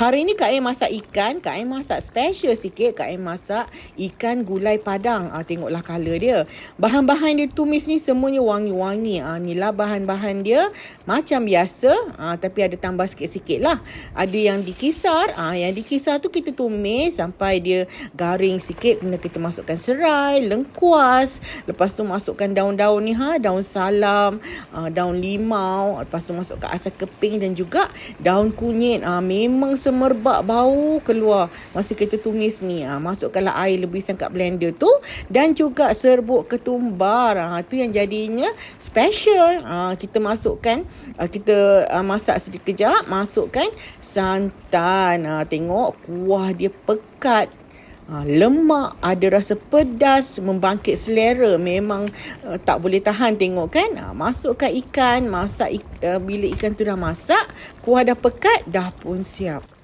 Hari ni Kak Ain masak ikan. Kak Ain masak special sikit. Kak Ain masak ikan gulai padang. Ah, tengoklah colour dia. Bahan-bahan dia tumis ni semuanya wangi-wangi. Ah, ni lah bahan-bahan dia. Macam biasa. Ah, tapi ada tambah sikit-sikit lah. Ada yang dikisar. Ah, yang dikisar tu kita tumis sampai dia garing sikit. Kemudian kita masukkan serai, lengkuas. Lepas tu masukkan daun-daun ni ha. Daun salam, ah, daun limau. Lepas tu masukkan asam keping dan juga daun kunyit. Ah, memang semerbak bau keluar masa kita tumis ni. Ha, masukkanlah air lebisan kat blender tu dan juga serbuk ketumbar. Ha, tu yang jadinya special. Ha, kita masukkan, ha, kita ha, masak sedikit kejap, masukkan santan. Ha, tengok kuah dia pekat. Ha, lemak, ada rasa pedas, membangkit selera. Memang uh, tak boleh tahan tengok kan. Ha, masukkan ikan, masak ik, uh, bila ikan tu dah masak, kuah dah pekat, dah pun siap.